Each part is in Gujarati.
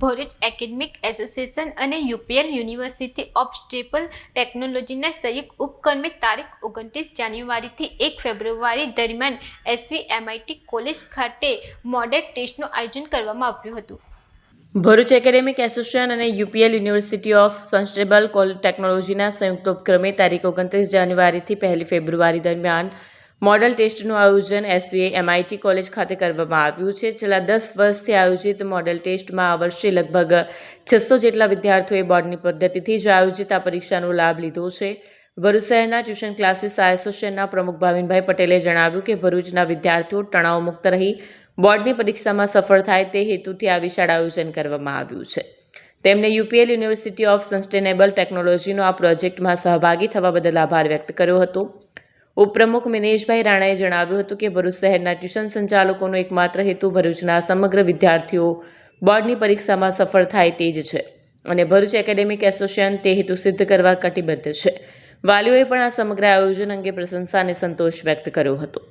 ભરૂચ એકેડમિક એસોસિએશન અને યુપીએલ યુનિવર્સિટી ઓફ સ્ટેપલ ટેકનોલોજીના સંયુક્ત ઉપક્રમે તારીખ ઓગણત્રીસ જાન્યુઆરીથી એક ફેબ્રુઆરી દરમિયાન એસવી એમઆઈટી કોલેજ ખાતે મોડેલ ટેસ્ટનું આયોજન કરવામાં આવ્યું હતું. ભરૂચ એકેડેમિક એસોસિએશન અને UPL university of sustainable call ટેકનોલોજીના સંયુક્ત ઉપક્રમે તારીખ ઓગણત્રીસ જાન્યુઆરીથી પહેલી ફેબ્રુઆરી દરમિયાન મોડલ ટેસ્ટનું આયોજન એસવીએ એમઆઈટી કોલેજ ખાતે કરવામાં આવ્યું છે. છેલ્લા દસ વર્ષથી આયોજિત મોડલ ટેસ્ટમાં આ વર્ષે લગભગ છસો જેટલા વિદ્યાર્થીઓએ બોર્ડની પદ્ધતિથી જ આયોજિત આ પરીક્ષાનો લાભ લીધો છે. ભરૂચ શહેરના ટ્યુશન ક્લાસીસ એસોસિએશનના પ્રમુખ ભાવિનભાઈ પટેલે જણાવ્યું કે ભરૂચના વિદ્યાર્થીઓ તણાવમુક્ત રહી બોર્ડની પરીક્ષામાં સફળ થાય તે હેતુથી આ વિશાળ આયોજન કરવામાં આવ્યું છે. તેમણે યુપીએલ યુનિવર્સિટી ઓફ સસ્ટેનેબલ ટેકનોલોજીનો આ પ્રોજેક્ટમાં સહભાગી થવા બદલ આભાર વ્યક્ત કર્યો હતો. ઉપપ્રમુખ મિનેશભાઈ રાણાએ જણાવ્યું હતું કે ભરૂચ શહેરના ટ્યુશન સંચાલકોનો એકમાત્ર હેતુ ભરૂચના સમગ્ર વિદ્યાર્થીઓ બોર્ડની પરીક્ષામાં સફળ થાય તે જ છે. અને ભરૂચ એકેડેમિક એસોસિએશન તે હેતુ સિદ્ધ કરવા કટિબદ્ધ છે. વાલીઓએ પણ આ સમગ્ર આયોજન અંગે પ્રશંસા અને સંતોષ વ્યક્ત કર્યો હતો.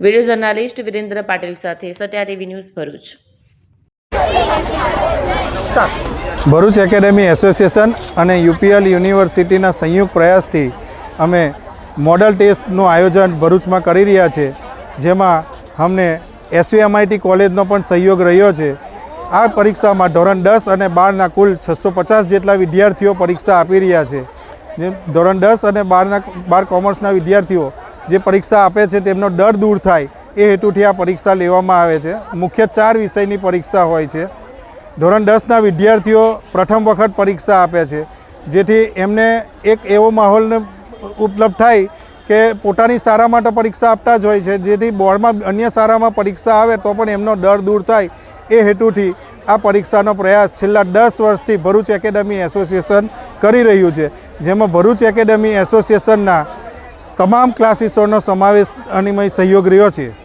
વીડિયો જર્નાલિસ્ટ વિરેન્દ્ર પાટીલ સાથે Satya TV news Bharuch. Bharuch academy association અને યુપીએલ યુનિવર્સિટીના સંયુક્ત પ્રયાસથી અમે મોડલ ટેસ્ટનું આયોજન ભરૂચમાં કરી રહ્યા છે. જેમાં અમને એસવીએમઆઈટી કોલેજનો પણ સહયોગ રહ્યો છે. આ પરીક્ષામાં ધોરણ દસ અને બારના કુલ છસો પચાસ જેટલા વિદ્યાર્થીઓ પરીક્ષા આપી રહ્યા છે. જે ધોરણ દસ અને બારના બાર કોમર્સના વિદ્યાર્થીઓ જે પરીક્ષા આપે છે તેમનો ડર દૂર થાય એ હેતુથી આ પરીક્ષા લેવામાં આવે છે. મુખ્ય ચાર વિષયની પરીક્ષા હોય છે. ધોરણ દસના વિદ્યાર્થીઓ પ્રથમ વખત પરીક્ષા આપે છે. જેથી એમને એક એવો માહોલને ઉપલબ્ધ થાય કે પોતાની સારા માટે પરીક્ષા આપતા જ હોય છે. જેથી બોર્ડમાં અન્ય સારામાં પરીક્ષા આવે તો પણ એમનો ડર દૂર થાય એ હેતુથી આ પરીક્ષાનો પ્રયાસ છેલ્લા દસ વર્ષથી ભરૂચ એકેડમી એસોસિએશન કરી રહ્યું છે. જેમાં ભરૂચ એકેડમી એસોસિએશનના તમામ ક્લાસીસોનો સમાવેશ અનિમય સહયોગ રહ્યો છે.